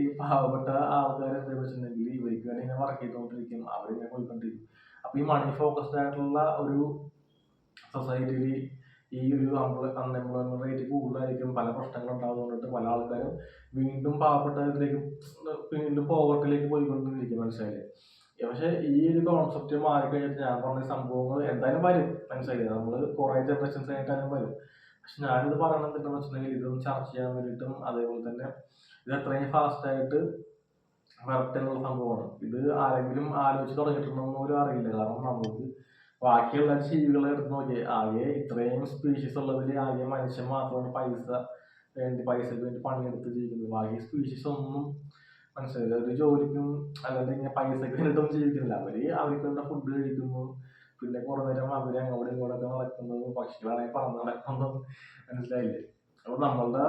ഈ പാവപ്പെട്ട ആൾക്കാരെ എന്താ വെച്ചിട്ടുണ്ടെങ്കിൽ ഇവർക്ക് വേണ്ടി ഇങ്ങനെ വർക്ക് ചെയ്തുകൊണ്ടിരിക്കും. അവരിങ്ങനെ പോയിക്കൊണ്ടിരിക്കും. അപ്പോൾ ഈ മണി ഫോക്കസ്ഡ് ആയിട്ടുള്ള ഒരു സൊസൈറ്റിയിൽ ഈ ഒരു അൺഎംപ്ലോയ്മെന്റ് റേറ്റ് കൂടുതലായിരിക്കും. പല പ്രശ്നങ്ങൾ ഉണ്ടാകുന്നുണ്ട് പല ആൾക്കാരും വീണ്ടും പാവപ്പെട്ടതിലേക്ക് വീണ്ടും പോവർട്ടിലേക്ക് പോയിക്കൊണ്ടിരിക്കും. മനസ്സിലായില്ലേ? പക്ഷേ ഈ ഒരു കോൺസെപ്റ്റ് മാറിക്കഴിഞ്ഞിട്ട് ഞാൻ പറഞ്ഞ സംഭവങ്ങൾ എന്തായാലും വരും. മനസ്സിലായില്ലേ? നമ്മൾ കുറേ ജനറേഷൻസ് ആയിട്ടാലും വരും. പക്ഷെ ഞാനിത് പറയണത് എന്താണെന്ന് വെച്ചിട്ടുണ്ടെങ്കിൽ ഇതൊന്ന് ചർച്ച ചെയ്യാൻ വേണ്ടിയിട്ടും അതേപോലെ തന്നെ ഇത് എത്രയും ഫാസ്റ്റ് ആയിട്ട് വരട്ടെ സംഭവമാണ്. ഇത് ആരെങ്കിലും ആലോചിച്ച് തുടങ്ങിയിട്ടുണ്ടോ പോലും അറിയില്ല. കാരണം നമുക്ക് ബാക്കിയുള്ള ജീവികളെ എടുത്ത് നോക്കിയേ ആകെ ഇത്രയും സ്പീഷീസ് ഉള്ളതിൽ ആകെ മനുഷ്യൻ മാത്രമാണ് പൈസ വേണ്ടി പൈസക്ക് വേണ്ടി പണിയെടുത്ത് ജീവിക്കുന്നത്. ബാക്കി സ്പീഷീസ് ഒന്നും മനസ്സിലായില്ല ഒരു ജോലിക്കും അല്ലാതെ ഇങ്ങനെ പൈസക്ക് വേണ്ടിയിട്ടൊന്നും ജീവിക്കുന്നില്ല. അവർ അവർക്ക് വേണ്ട ഫുഡ് കഴിക്കുന്നു പിന്നെ നേരം അവർ അങ്ങോട്ടും ഇങ്ങോട്ടൊക്കെ നടക്കുന്നത് പക്ഷികളാണെങ്കിൽ പറന്ന് നടക്കുന്നതും മനസ്സിലായില്ലേ? അപ്പൊ നമ്മളുടെ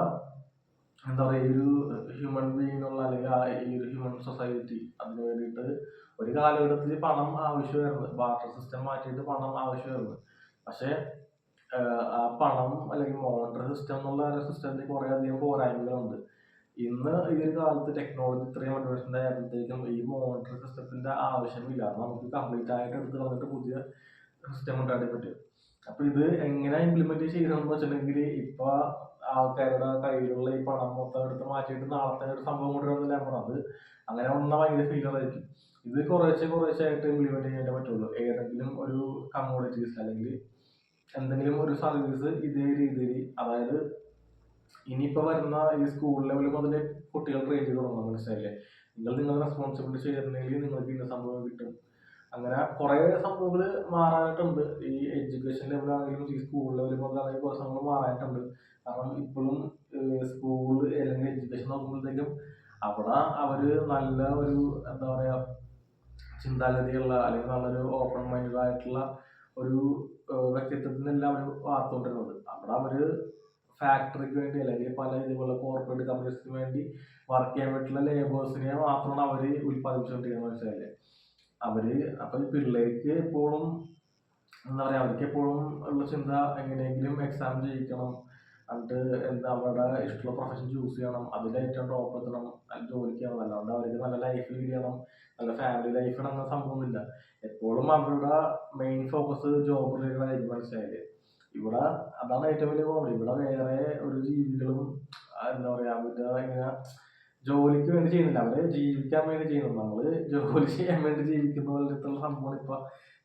എന്താ പറയുക ഒരു ഹ്യൂമൻ ബീങ്ങിനുള്ള അല്ലെങ്കിൽ ആ ഈ ഒരു ഹ്യൂമൻ സൊസൈറ്റി അതിന് വേണ്ടിയിട്ട് ഒരു കാലഘട്ടത്തിൽ പണം ആവശ്യമായിരുന്നു. ബാർട്ടർ സിസ്റ്റം മാറ്റിയിട്ട് പണം ആവശ്യമായിരുന്നു. പക്ഷേ ആ പണം അല്ലെങ്കിൽ മോണിറ്ററി സിസ്റ്റം എന്നുള്ള സിസ്റ്റത്തിൽ കുറേ അധികം പോരായ്മകളുണ്ട്. ഇന്ന് ഈ ഒരു കാലത്ത് ടെക്നോളജി ഇത്രയും അഡ്വാൻസ്ഡ് ആയപ്പോഴത്തേക്കും ഈ മോണിറ്റർ സിസ്റ്റത്തിന്റെ ആവശ്യമില്ല. നമുക്ക് കംപ്ലീറ്റ് ആയിട്ട് എടുത്ത് വന്നിട്ട് പുതിയ സിസ്റ്റം ഉണ്ടാക്കാൻ പറ്റും. അപ്പോൾ ഇത് എങ്ങനെ ഇംപ്ലിമെന്റ് ചെയ്യണമെന്ന് വെച്ചിട്ടുണ്ടെങ്കിൽ ഇപ്പൊ ആൾക്കാരുടെ കയ്യിലുള്ള ഈ പണം മൊത്തം എടുത്ത് മാറ്റിയിട്ട് നാളത്തെ ഒരു സംഭവം കൊണ്ടുവരുന്നില്ല ഞാൻ അത് അങ്ങനെ വന്ന ഭയങ്കര ഫീലറായിരിക്കും ഇത് കുറേശ്ശെ കുറേശ്ശെ ആയിട്ട് ഇംപ്ലിമെന്റ് ചെയ്യാൻ പറ്റുള്ളൂ. ഏതെങ്കിലും ഒരു കമ്മോഡിറ്റീസ് അല്ലെങ്കിൽ എന്തെങ്കിലും ഒരു സർവീസ് ഇതേ രീതിയിൽ അതായത് ഇനിയിപ്പോൾ വരുന്ന ഈ സ്കൂൾ ലെവൽ മുതൽ കുട്ടികൾ ട്രെയിൻ ചെയ്ത് തുടങ്ങണം മനസ്സിലായില്ലേ? നിങ്ങൾ നിങ്ങളുടെ റെസ്പോൺസിബിലിറ്റി ചെയ്തിട്ടുണ്ടെങ്കിൽ നിങ്ങൾക്ക് ഇന്ന സംഭവം കിട്ടും. അങ്ങനെ കുറേ സംഭവങ്ങൾ മാറാനായിട്ടുണ്ട്. ഈ എഡ്യൂക്കേഷൻ ലെവലാണെങ്കിലും ഈ സ്കൂൾ ലെവൽ മുതലാണെങ്കിൽ കുറേ സംഭവങ്ങൾ മാറാനായിട്ടുണ്ട്. കാരണം ഇപ്പോഴും സ്കൂൾ അല്ലെങ്കിൽ എഡ്യൂക്കേഷൻ നോക്കുമ്പോഴത്തേക്കും അവിടെ അവർ നല്ല ഒരു എന്താ പറയുക ചിന്താഗതിയുള്ള അല്ലെങ്കിൽ നല്ലൊരു ഓപ്പൺ മൈൻഡ് ആയിട്ടുള്ള ഒരു വ്യക്തിത്വത്തിനെല്ലാം അവർ വാർത്തുകൊണ്ടിരുന്നത് അവിടെ അവർ ഫാക്ടറിക്ക് വേണ്ടി അല്ലെങ്കിൽ പല ഇതുപോലെ കോർപ്പറേറ്റ് കമ്പനീസിന് വേണ്ടി വർക്ക് ചെയ്യാൻ പറ്റുന്ന ലേബേഴ്സിനെ മാത്രമാണ് അവർ ഉൽപ്പാദിപ്പിച്ചുകൊണ്ടിരിക്കുന്നത് മനസ്സിലായില്ലേ അവർ അപ്പം പിള്ളേർക്ക് എപ്പോഴും എന്താ പറയുക അവർക്ക് എപ്പോഴും ഉള്ള ചിന്ത എങ്ങനെയെങ്കിലും എക്സാം ജയിക്കണം എന്നിട്ട് എന്താ അവരുടെ ഇഷ്ടമുള്ള പ്രൊഫഷൻ ചൂസ് ചെയ്യണം അതിൽ ഏറ്റവും ടോപ്പ് എത്തണം ജോലിക്ക് ചെയ്യണം അല്ലാണ്ട് അവർക്ക് നല്ല ലൈഫ് ലീഡ് ചെയ്യണം നല്ല ഫാമിലി ലൈഫ് അങ്ങനെ സംഭവമൊന്നുമില്ല. എപ്പോഴും അവരുടെ മെയിൻ ഫോക്കസ് ജോബ് റിലേറ്റഡ് ആയിരിക്കും മനസ്സിലായില്ലേ ഇവിടെ അതാണ് ഏറ്റവും വലിയ പ്രോബ്ലം ഇവിടെ വേറെ ഒരു ജീവികളും എന്താ പറയാ അവരുടെ ഇങ്ങനെ ജോലിക്ക് വേണ്ടി ചെയ്യുന്നില്ല. അവർ ജീവിക്കാൻ വേണ്ടി ചെയ്യുന്നു. നമ്മൾ ജോലി ചെയ്യാൻ വേണ്ടി ജീവിക്കുന്ന പോലത്തുള്ള സംഭവമാണ് ഇപ്പൊ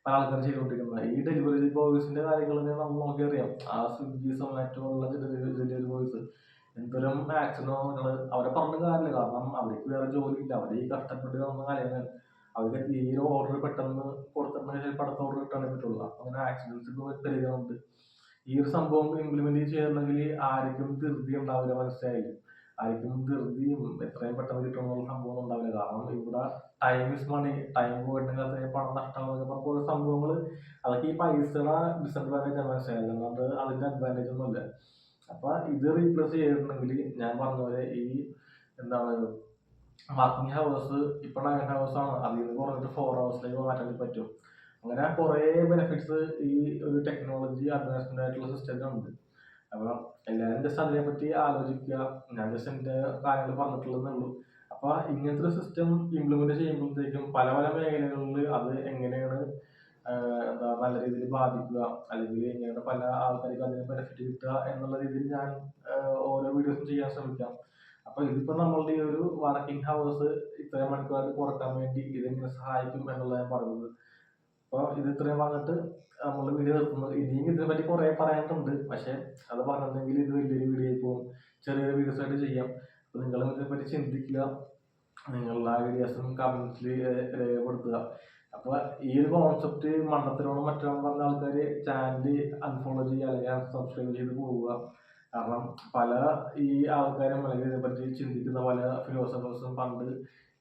പല ആൾക്കാർ ചെയ്തുകൊണ്ടിരിക്കുന്നത്. ഈ ഡെലിവറി ബോയ്സിന്റെ കാര്യങ്ങളൊക്കെ നമ്മൾ നോക്കി അറിയാം ആ സ്വിഗ്ഗി സൊമാറ്റോ ഉള്ള ഡെലിവറി ബോയ്സ് എന്തോരം ആക്സിഡന്റുകൾ അവരെ പറഞ്ഞ കാര്യമില്ല. കാരണം അവർക്ക് വേറെ ജോലി ഇല്ല. അവർ ഈ കഷ്ടപ്പെട്ട് വന്ന കാര്യങ്ങൾ അവർക്ക് ഈ ഓർഡർ പെട്ടെന്ന് കൊടുത്തിട്ടുണ്ടെങ്കിൽ ചിലപ്പോൾ ഓർഡർ കിട്ടാനേ പറ്റുള്ളൂ. അങ്ങനെ ആക്സിഡൻസ് പെരുകുന്നുണ്ട് ഈ ഒരു സംഭവം ഇംപ്ലിമെന്റ് ചെയ്യണമെങ്കിൽ ആർക്കും ധൃതി ഉണ്ടാവില്ല മനസ്സിലായാലും ആർക്കും ധൃതിയും എത്രയും പെട്ടെന്ന് കിട്ടണമെന്നുള്ള സംഭവം ഉണ്ടാവില്ല. കാരണം ഇവിടെ ടൈം ഇസ് മണി ടൈം പോയിട്ടുണ്ടെങ്കിൽ അത്രയും പണം നഷ്ടമാകും പറഞ്ഞ കുറേ സംഭവങ്ങൾ അതൊക്കെ ഈ പൈസയുടെ ഡിസഡ്വാന്റേജ് ആണ് മനസ്സിലായില്ല? അല്ലാണ്ട് അതിന്റെ അഡ്വാന്റേജ് ഒന്നുമില്ല. അപ്പൊ ഇത് റീപ്ലേസ് ചെയ്തിട്ടുണ്ടെങ്കിൽ ഞാൻ പറഞ്ഞ പോലെ ഈ എന്താണ് വർക്കിംഗ് ഹവേഴ്സ് ഇപ്പൊ നയൻ ഹവേഴ്സ് ആണ്. അതിൽ നിന്ന് കുറഞ്ഞിട്ട് ഫോർ ഹവേഴ്സിലേക്ക് മാറ്റാൻ പറ്റും. അങ്ങനെ കുറേ ബെനിഫിറ്റ്സ് ഈ ഒരു ടെക്നോളജി അഡ്വാൻസ്മെന്റ് ആയിട്ടുള്ള സിസ്റ്റത്തിനുണ്ട് അപ്പൊ എല്ലാവരും ജസ്റ്റ് അതിനെപ്പറ്റി ആലോചിക്കുക. ഞാൻ ജസ്റ്റ് എന്റെ കാര്യങ്ങൾ പറഞ്ഞിട്ടുള്ളതേ ഉള്ളൂ. അപ്പൊ ഇങ്ങനത്തെ ഒരു സിസ്റ്റം ഇംപ്ലിമെന്റ് ചെയ്യുമ്പോഴത്തേക്കും പല പല മേഖലകളിൽ അത് എങ്ങനെയാണ് എന്താ നല്ല രീതിയിൽ ബാധിക്കുക അല്ലെങ്കിൽ എങ്ങനെയാണ് പല ആൾക്കാർക്ക് അതിന് ബെനിഫിറ്റ് കിട്ടുക എന്നുള്ള രീതിയിൽ ഞാൻ ഓരോ വീഡിയോസും ചെയ്യാൻ ശ്രമിക്കാം. അപ്പൊ ഇതിപ്പോ നമ്മളുടെ ഈ ഒരു വർക്കിംഗ് ഹവേഴ്സ് ഇത്രയും മണിക്കൂറായിട്ട് കുറയ്ക്കാൻ വേണ്ടി ഇതെങ്ങനെ സഹായിക്കും എന്നുള്ളത് ഞാൻ പറയുന്നത്. അപ്പോൾ ഇത് ഇത്രയും പറഞ്ഞിട്ട് നമ്മൾ വീഡിയോ നിർത്തുന്നത് ഇനിയും ഇതിനെപ്പറ്റി കുറേ പറയാനുണ്ട്. പക്ഷേ അത് പറഞ്ഞിട്ടുണ്ടെങ്കിൽ ഇത് വലിയൊരു വീഡിയോ ആയി പോകും. ചെറിയൊരു വീഡിയോസ് ആയിട്ട് ചെയ്യാം. അപ്പോൾ നിങ്ങൾ ഇതിനെപ്പറ്റി ചിന്തിക്കുക. നിങ്ങളുടെ ഐഡിയാസും കമൻസിൽ രേഖപ്പെടുത്തുക. അപ്പോൾ ഈ ഒരു കോൺസെപ്റ്റ് മണ്ണത്തിനോട് മറ്റോ പറഞ്ഞ ആൾക്കാർ ചാനൽ അൺഫോളോ ചെയ്യുക അല്ലെങ്കിൽ സബ്സ്ക്രൈബ് ചെയ്ത് പോവുക. കാരണം പല ഈ ആൾക്കാരും അല്ലെങ്കിൽ ഇതിനെപ്പറ്റി ചിന്തിക്കുന്ന പല ഫിലോസഫേഴ്സും പണ്ട്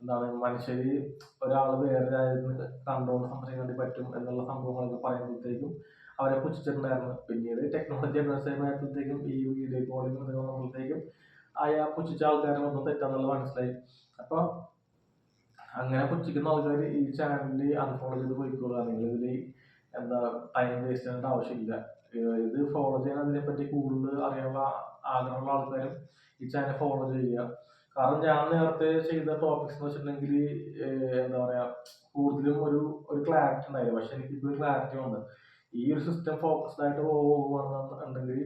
എന്താണ് മനുഷ്യര് ഒരാൾ വേറെ രാജ്യത്ത് കണ്ടുകൊണ്ട് സംസാരിക്കാൻ വേണ്ടി പറ്റും എന്നുള്ള സംഭവങ്ങളൊക്കെ പറയുമ്പോഴത്തേക്കും അവരെ പുച്ഛിച്ചിട്ടുണ്ടായിരുന്നു. പിന്നീട് ടെക്നോളജി അഡ്വാൻസ് ആയപ്പോഴത്തേക്കും ഈ വീഡിയോ കോളിംഗ് വന്നപ്പോഴത്തേക്കും അയാൾ പുച്ഛിച്ച ആൾക്കാരെ ഒന്നും തെറ്റാന്നുള്ളത് മനസ്സിലായി. അപ്പൊ അങ്ങനെ പുച്ഛിക്കുന്ന ആൾക്കാർ ഈ ചാനലിൽ അൺഫോളോ ചെയ്ത് പോയിക്കോളുക. നിങ്ങൾ ഇതിൽ എന്താ ടൈം വേസ്റ്റ് ചെയ്യേണ്ട ആവശ്യമില്ല. ഇത് ഫോളോ ചെയ്യാൻ അതിനെപ്പറ്റി കൂടുതൽ അറിയാനുള്ള ആഗ്രഹമുള്ള ആൾക്കാരും ഈ ചാനൽ ഫോളോ ചെയ്യുക. കാരണം ഞാൻ നേരത്തെ ചെയ്ത ടോപ്പിക്സ് എന്ന് വെച്ചിട്ടുണ്ടെങ്കിൽ എന്താ പറയാ കൂടുതലും ഒരു ഒരു ക്ലാരിറ്റി ഉണ്ടായില്ല. പക്ഷെ എനിക്ക് ഒരു ക്ലാരിറ്റി ഉണ്ട്. ഈ ഒരു സിസ്റ്റം ഫോക്കസ്ഡ് ആയിട്ട് പോകുകയാണെന്നുണ്ടെങ്കിൽ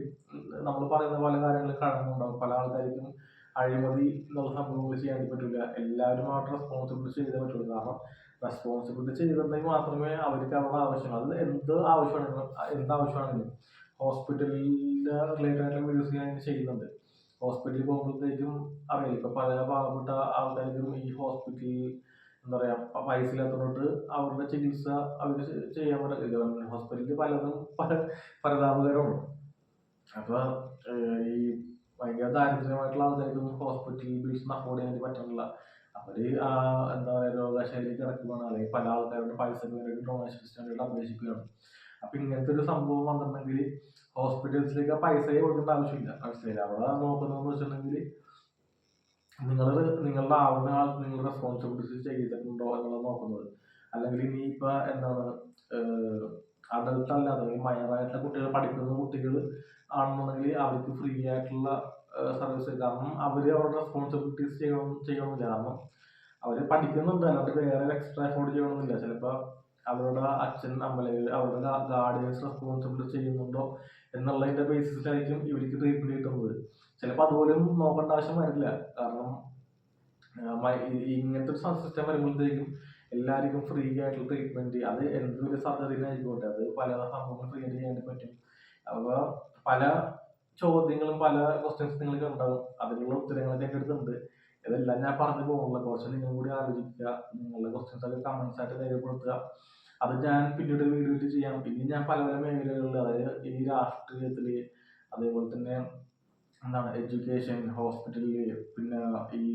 നമ്മൾ പറയുന്ന പല കാര്യങ്ങളും കടന്നുണ്ടാവും. പല ആൾക്കാർക്കും അഴിമതി എന്നുള്ള സംഭവങ്ങൾ ചെയ്യാൻ പറ്റില്ല എല്ലാവരും ആ റെസ്പോൺസിബിലിറ്റി ചെയ്തേ പറ്റുള്ളൂ. കാരണം റെസ്പോൺസിബിലിറ്റി ചെയ്തിട്ടുണ്ടെങ്കിൽ മാത്രമേ അവർക്ക് അവരുടെ ആവശ്യം അത് എന്ത് ആവശ്യമാണെങ്കിലും എന്ത് ആവശ്യമാണെങ്കിലും ഹോസ്പിറ്റലിന്റെ റിലേറ്റഡ് ആയിട്ടുള്ള വീഡിയോസ് ഞാൻ ചെയ്യുന്നുണ്ട്. ഹോസ്പിറ്റലിൽ പോകുമ്പോഴത്തേക്കും അറിയില്ല ഇപ്പം പല പാവപ്പെട്ട ആൾക്കാർക്കും ഈ ഹോസ്പിറ്റലിൽ എന്താ പറയുക പൈസ ഇല്ലാത്തതുകൊണ്ട് അവരുടെ ചികിത്സ അവർ ചെയ്യാൻ പറ്റില്ല ഗവൺമെന്റ് ഹോസ്പിറ്റലിൽ പലതും പല പരിതാപകരമാണ്. അപ്പോൾ ഈ ഭയങ്കര ദാരിദ്ര്യമായിട്ടുള്ള ആൾക്കാർക്കൊന്നും ഹോസ്പിറ്റൽ ബിൽസ് അഫോർഡ് ചെയ്യാൻ പറ്റുന്നില്ല അവർ എന്താ പറയുക രോഗശൈലി കിടക്കുകയാണ് അല്ലെങ്കിൽ പല ആൾക്കാരോട് പൈസക്ക് വേണ്ടിയിട്ട് ഡൊണേഷൻ സ്റ്റാൻഡേർഡ് അപേക്ഷിക്കുകയാണ്. അപ്പം ഇങ്ങനത്തെ ഒരു സംഭവം വന്നിട്ടുണ്ടെങ്കിൽ ഹോസ്പിറ്റൽസിലേക്ക് പൈസ കൊടുക്കേണ്ട ആവശ്യമില്ല. മനസ്സിലായില്ല? അവിടെ നോക്കുന്നതെന്ന് വെച്ചിട്ടുണ്ടെങ്കിൽ നിങ്ങൾ നിങ്ങളുടെ ആവുന്ന ആൾ നിങ്ങൾ റെസ്പോൺസിബിലിറ്റി ചെയ്തിട്ടുണ്ടോ എന്നുള്ളത് നോക്കുന്നത്. അല്ലെങ്കിൽ ഇനി ഇപ്പം എന്താണ് അഡൽട്ട് അല്ലാതെ അല്ലെങ്കിൽ മയറായിട്ടുള്ള കുട്ടികൾ പഠിക്കുന്ന കുട്ടികൾ ആണെന്നുണ്ടെങ്കിൽ അവർക്ക് ഫ്രീ ആയിട്ടുള്ള സർവീസ് കാരണം അവർ അവരുടെ റെസ്പോൺസിബിലിറ്റീസ് ചെയ്യണം ചെയ്യണമെന്നില്ല. കാരണം അവർ പഠിക്കുന്നുണ്ട്. അല്ലാണ്ട് വേറെ എക്സ്ട്രാ എഫോർഡ് ചെയ്യണമെന്നില്ല. ചിലപ്പോൾ അവരുടെ അച്ഛൻ അമ്മ അല്ലെങ്കിൽ അവരുടെ ഗാർഡിയൻസ് റെസ്പോൺസിബിലിറ്റി ചെയ്യുന്നുണ്ടോ എന്നുള്ളതിന്റെ ബേസിസിലായിരിക്കും ഇവർക്ക് ട്രീറ്റ്മെന്റ് കിട്ടുന്നത്. ചിലപ്പോൾ അതുപോലും നോക്കേണ്ട ആവശ്യം വരില്ല. കാരണം ഇങ്ങനത്തെ ഒരു സിസ്റ്റം വരുമ്പോഴത്തേക്കും എല്ലാവർക്കും ഫ്രീ ആയിട്ടുള്ള ട്രീറ്റ്മെന്റ് അത് എന്തൊരു സർജറിനായിക്കോട്ടെ അത് പല സംഭവങ്ങൾ ഫ്രീ ആയിട്ട് ചെയ്യാൻ പറ്റും. അപ്പോൾ പല ചോദ്യങ്ങളും പല ക്വസ്റ്റ്യൻസ് നിങ്ങൾക്ക് ഉണ്ടാവും. അതിനുള്ള ഉത്തരങ്ങളൊക്കെ എന്റെ അടുത്തുണ്ട് ഇതെല്ലാം ഞാൻ പറഞ്ഞു പോകുന്നില്ല കുറച്ച് നിങ്ങൾ കൂടി ആലോചിക്കുക. നിങ്ങളുടെ ക്വസ്റ്റ്യൻസ് ഒക്കെ കമൻസ് ആയിട്ട് രേഖപ്പെടുത്തുക. അത് ഞാൻ പിന്നീട് വീഡിയോയിൽ ചെയ്യാം. പിന്നെ ഞാൻ പല പല മേഖലകളിൽ അതായത് ഈ രാഷ്ട്രീയത്തിൽ അതേപോലെ തന്നെ എന്താണ് എഡ്യൂക്കേഷൻ ഹോസ്പിറ്റലിൽ പിന്നെ ഈ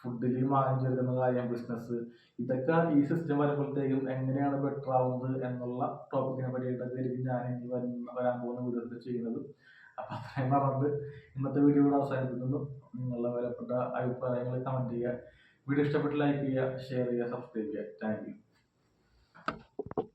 ഫുഡിൽ മായം ചേർക്കുന്ന കാര്യം ബിസിനസ് ഇതൊക്കെ ഈ സിസ്റ്റം വരുമ്പോഴത്തേക്കും എങ്ങനെയാണ് ബെറ്റർ ആവുന്നത് എന്നുള്ള ടോപ്പിക്കിനെ പറ്റിയിട്ടൊക്കെ ആയിരിക്കും ഞാൻ ഇനി വരാൻ പോകുന്ന വീഡിയോസ് ചെയ്യുന്നത്. അപ്പം അത്രയും പറഞ്ഞിട്ട് ഇന്നത്തെ വീഡിയോ ഇവിടെ അവസാനിപ്പിക്കുന്നു. നിങ്ങളുടെ വിലപ്പെട്ട അഭിപ്രായങ്ങൾ കമന്റ് ചെയ്യുക. വീഡിയോ ഇഷ്ടപ്പെട്ട് ലൈക്ക് ചെയ്യുക ഷെയർ ചെയ്യുക സബ്സ്ക്രൈബ് ചെയ്യുക. Thank you